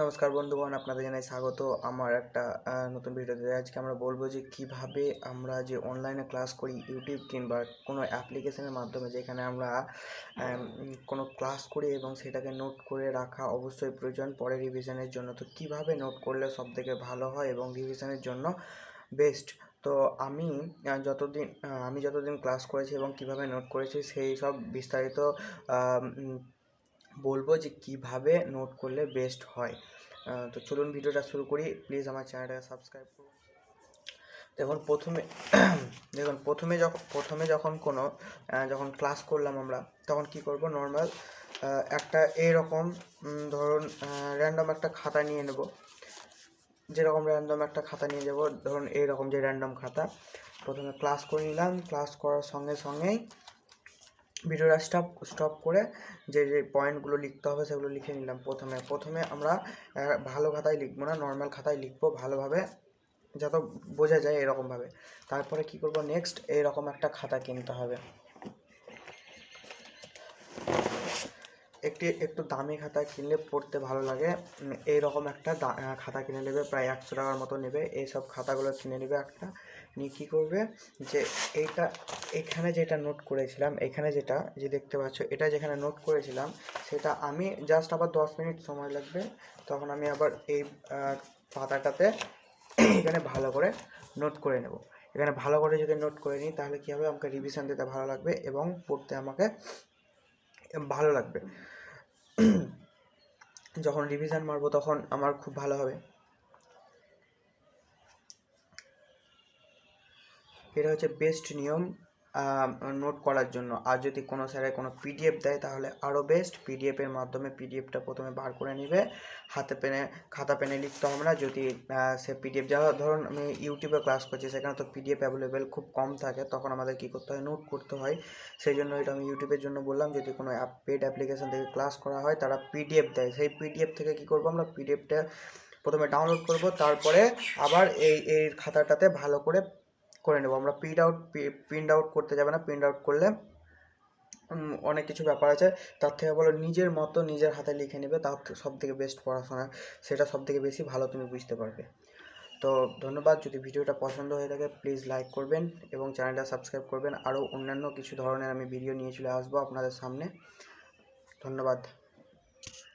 নমস্কার বন্ধুগণ, আপনাদের জানাই স্বাগত। আমার একটা নতুন ভিডিওতে আজকে আমরা বলব যে কীভাবে আমরা যে অনলাইনে ক্লাস করি ইউটিউব কিংবা কোনো অ্যাপ্লিকেশনের মাধ্যমে যেখানে আমরা কোনো ক্লাস করি এবং সেটাকে নোট করে রাখা অবশ্যই প্রয়োজন পরে রিভিশনের জন্য। তো কীভাবে নোট করলে সব থেকে ভালো হয় এবং রিভিশনের জন্য বেস্ট তো আমি যতদিন আমি যতদিন ক্লাস করেছি এবং কীভাবে নোট করেছি, সেই সব বিস্তারিত বলব যে কীভাবে নোট করলে বেস্ট হয়। তো চলুন ভিডিওটা শুরু করি। প্লিজ আমার চ্যানেলটাকে সাবস্ক্রাইব করুন। দেখুন, প্রথমে দেখুন, প্রথমে যখন প্রথমে যখন কোনো যখন ক্লাস করলাম আমরা, তখন কি করব? নর্মাল একটা এইরকম ধরুন র্যান্ডম একটা খাতা নিয়ে নেব। যেরকম র্যান্ডম একটা খাতা নিয়ে যাব ধরুন এইরকম যে র্যান্ডম খাতা। প্রথমে ক্লাস করে নিলাম। ক্লাস করার সঙ্গে সঙ্গেই ভিডিওটা স্টপ স্টপ করে যে যে পয়েন্টগুলো লিখতে হবে সেগুলো লিখে নিলাম প্রথমে। প্রথমে আমরা ভালো খাতায় লিখব না নর্মাল খাতায় লিখব ভালোভাবে, যাতে বোঝা যায় এরকমভাবে। তারপরে কি করব? নেক্সট এরকম একটা খাতা কিনতে হবে। একটি একটু দামি খাতা কিনলে পড়তে ভালো লাগে। উম, এইরকম একটা খাতা কিনে নেবে প্রায় একশো টাকার মতো নেবে। এইসব খাতাগুলো কিনে নেবে একটা। নিয়ে কী করবে? যে এইটা এখানে যেটা নোট করেছিলাম এখানে যেটা যে দেখতে পাচ্ছ এটা যেখানে নোট করেছিলাম সেটা আমি জাস্ট আবার দশ মিনিট সময় লাগবে। তখন আমি আবার এই পাতাটাতে এখানে ভালো করে নোট করে নেব। এখানে ভালো করে যদি নোট করে নিই তাহলে কী হবে? আমাকে রিভিশন দিতে ভালো লাগবে এবং পড়তে আমাকে ভালো লাগবে। যখন রিভিশন মারবো তখন আমার খুব ভালো হবে। এটা হচ্ছে বেস্ট নিয়ম। নোট করার জন্য। আর যদি কোনো স্যারে কোনো পিডিএফ দেয়, তাহলে আরও বেস্ট পিডিএফের মাধ্যমে পিডিএফটা প্রথমে বার করে নেবে। হাতে পেনে, খাতা পেনে লিখতে হবে না যদি সে পিডিএফ যারা, ধরুন আমি ইউটিউবে ক্লাস করছি, সেখানে তো পিডিএফ অ্যাভেলেবেল খুব কম থাকে। তখন আমাদের কী করতে হয়? নোট করতে হয়। সেই জন্য এটা আমি ইউটিউবের জন্য বললাম, যদি কোনো অ্যাপ পেড অ্যাপ্লিকেশন থেকে ক্লাস করা হয়, তারা পিডিএফ দেয়। সেই পিডিএফ থেকে কী করব আমরা? পিডিএফটা প্রথমে ডাউনলোড করব। তারপরে আবার এই এই খাতাটাতে ভালো করে করে নেব। আমরা প্রিন্ট আউট প্রিন্ট আউট করতে যাবে না প্রিন্ট আউট করলে অনেক কিছু ব্যাপার আছে। তার থেকে বলো নিজের মতো নিজের হাতে লিখে নেবে, তার সব থেকে বেস্ট পড়াশোনা। সেটা সব থেকে বেশি ভালো তুমি বুঝতে পারবে। তো ধন্যবাদ, যদি ভিডিওটা পছন্দ হয়ে থাকে প্লিজ লাইক করবেন এবং চ্যানেলটা সাবস্ক্রাইব করবেন। আরও অন্যান্য কিছু ধরনের আমি ভিডিও নিয়ে চলে আসব আপনাদের সামনে। ধন্যবাদ।